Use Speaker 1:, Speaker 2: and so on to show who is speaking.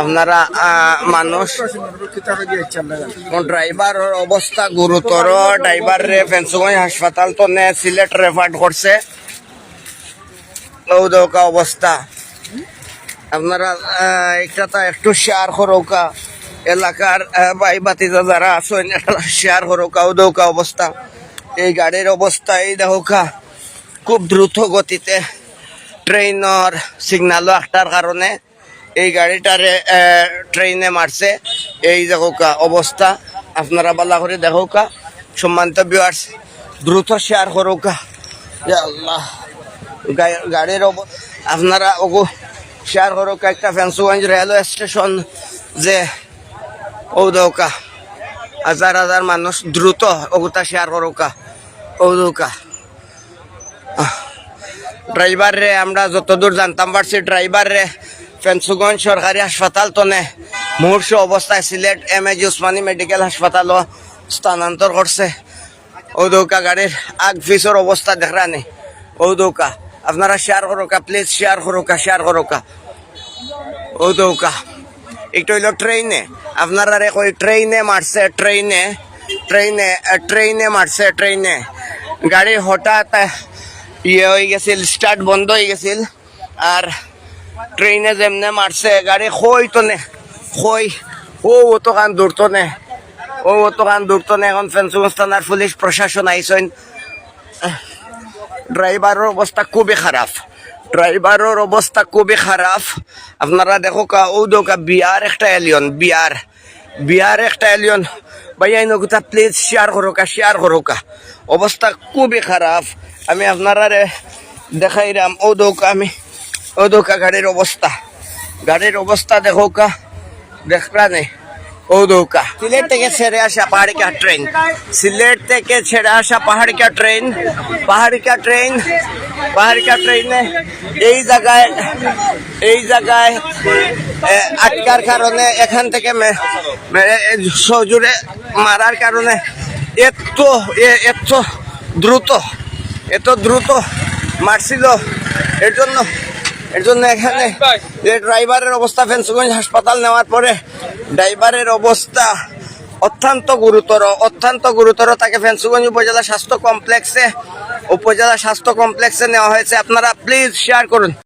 Speaker 1: আপনারা মানুষ ড্রাইভারের অবস্থা গুরুতর ড্রাইভার রে ফেন্সুগঞ্জ হাসপাতাল তো নে, সিলেট রেফার করছে। দৌকা অবস্থা। আপনারা এটা তো একটু শেয়ার করৌকা এলাকার ভাই বাতিজা যারা আছেন শেয়ার করৌকা দৌকা অবস্থা। এই গাড়ির অবস্থা, এই দেখোকা খুব দ্রুত গতিতে ট্রেনের সিগনালও একটার কারণে এই গাড়িটারে ট্রেনে মারছে। এই দেখোকা অবস্থা। আপনারা বালা করে দেখোকা। সম্মানিত বিয়ার্স দ্রুত শেয়ার করোকা। আল্লাহ। গাড়ির আপনারা ওগো শেয়ার করোকা একটা ফেন্সুগঞ্জ রেলওয়ে স্টেশন যে, ও দৌকা হাজার হাজার মানুষ দ্রুত ওগুতা শেয়ার করোকা। ও দৌকা ড্রাইভার রে আমরা যতদূর জানতাম পারছি ড্রাইভার রে ফেন্সুগঞ্জ সরকারি হাসপাতাল তনে মুহূর্ত অবস্থায় Sylhet M AG Osmani medical হাসপাতালও স্থানান্তর করছে ও দৌকা গাড়ির আগ ফিসর অবস্থা দেখরানি ও দৌকা আপনারা শেয়ার করোকা প্লিজ শেয়ার করোকা শেয়ার করোকা ও দৌকা একটু হইল ট্রেনে আপনারা রে কই ট্রেনে মারছে ট্রেনে ট্রেনে ট্রেনে মারছে ট্রেনে গাড়ি হঠাৎ ইয়ে হয়ে গেছিল স্টার্ট বন্ধ হয়ে গেছিল। আর ট্রেনে যেমনে মারছে, গাড়ি খই তো নে, খই। ও অত কান দূরত নে। ও অত কান দূরত নে, এখন ফেন্সুগঞ্জ থানার পুলিশ প্রশাসন আইসেন ড্রাইভারের অবস্থা খুবই খারাপ ড্রাইভারের অবস্থা খুবই খারাপ আপনারা দেখো কা, ও দোকা বিয়ার একটা এলিয়ন বিয়ার বিয়ার একটা এলিয়ন ভাইয়া নগুতা প্লিজ শেয়ার করো কা শেয়ার করো কা। অবস্থা খুবই খারাপ আমি আপনারা রে দেখাইরাম। ও দোকা আমি ও দোকা গাড়ির অবস্থা। গাড়ির অবস্থা দেখো কা দেখরা নেই ও দৌকা সিলেট থেকে ছেড়ে আসা পাহাড়িকা ট্রেন। সিলেট থেকে ছেড়ে আসা পাহাড়িকা ট্রেন। পাহাড়িকা ট্রেন পাহাড়িকা ট্রেনে এই জায়গায় এই জায়গায় আটকার কারণে এখান থেকে মে- মারার কারণে এত এত দ্রুত এত দ্রুত মারছিল। এর জন্য এর জন্য এখানে যে ড্রাইভারের অবস্থা ফেন্সগঞ্জ হাসপাতাল নেওয়ার পরে ড্রাইভারের অবস্থা অত্যন্ত গুরুতর অত্যন্ত গুরুতর। তাকে ফেন্সগঞ্জ উপজেলা স্বাস্থ্য কমপ্লেক্সে উপজেলা স্বাস্থ্য কমপ্লেক্সে নেওয়া হয়েছে। আপনারা প্লিজ শেয়ার করুন।